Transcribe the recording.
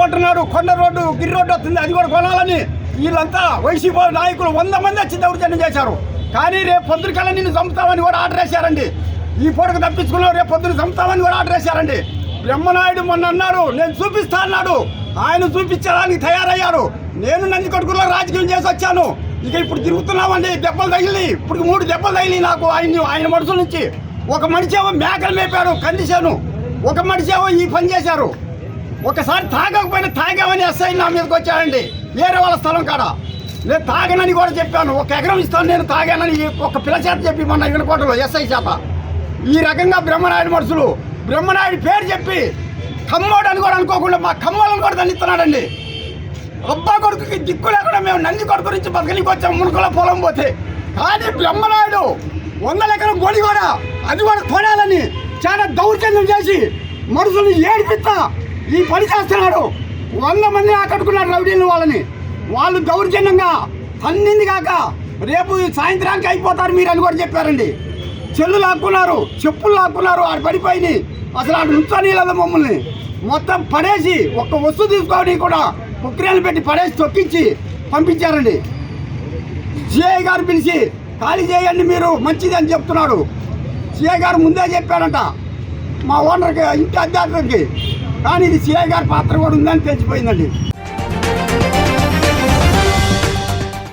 కొంటున్నాడు కొండ రోడ్డు గిరి రోడ్డు వస్తుంది అది కూడా కొనాలని. వీళ్ళంతా వైసీపీ నాయకులు వంద మంది వచ్చి దౌర్జన్యం చేశారు. కానీ రేపు పొద్దున నిన్ను చంపుతామని కూడా ఆర్డర్ వేశారండి. ఈ పూటకు తప్పించుకున్నావు రేపు పొద్దున చంపుతామని కూడా ఆర్డర్ వేశారండి. బ్రహ్మనాయుడు మొన్న అన్నాడు నేను చూపిస్తా అన్నాడు. ఆయన చూపించడానికి తయారయ్యారు. నేను నంది కొడుకులో రాజకీయం చేసి వచ్చాను. ఇక ఇప్పుడు తిరుగుతున్నామండి దెబ్బలు తగిలి. ఇప్పుడు మూడు దెబ్బలు తగిలి నాకు ఆయన ఆయన మనుషుల నుంచి. ఒక మనిషి ఏమో మేకలు మేపాడు కందిశాను ఒక మనిషి ఏమో ఈ పని చేశారు. ఒకసారి తాగకపోయినా తాగామని ఎస్ఐ నా మీదకి వచ్చాడండి. వేరే వాళ్ళ స్థలం కాడ. నేను తాగనని కూడా చెప్పాను. ఒక ఎకరం ఇస్తాను నేను తాగానని ఒక పిల్ల చేత చెప్పి మొన్న వినకోటలో ఎస్ఐ చేత. ఈ రకంగా బ్రహ్మనాయుడు మనుషులు బ్రహ్మనాయుడు పేరు చెప్పి కమ్మోడు అని కూడా అనుకోకుండా మా కమ్మోళ్ళని కూడా దండిస్తున్నాడండి అబ్బా కొడుకుకి దిక్కు లేకుండా మేము నంది కొడుకు నుంచి బతకలికి వచ్చాం మునుకుల పొలం పోతే. కానీ బ్రహ్మనాయుడు వందల ఎకరం గొడి కూడా అది కూడా కొనాలని చాలా దౌర్జన్యం చేసి మనుషులు ఏడిపిస్తా ఈ పని చేస్తున్నాడు. వంద మంది ఆకట్టుకున్నారు రౌడీలు వాళ్ళని. వాళ్ళు దౌర్జన్యంగా పన్నింది కాక రేపు సాయంత్రానికి అయిపోతారు మీరు అని కూడా చెప్పారండి. చెల్లు లాక్కున్నారు చెప్పులు లాక్కున్నారు ఆడు పడిపోయి అసలు ఆడు నుంచొని లేదా మమ్మల్ని. మొత్తం పడేసి ఒక్క వస్తువు తీసుకోవడానికి కూడా కుక్రియలు పెట్టి పడేసి తొక్కించి పంపించారండి. సిఐ గారు పిలిచి ఖాళీ చేయండి మీరు మంచిది అని చెప్తున్నాడు. సిఐ గారు ముందే చెప్పారంట. మా ఓనర్కి ఇంటి అధ్యాత్మకి కానీ ఇది సిఐ గారి పాత్ర కూడా ఉందని తెలిసిపోయిందండి.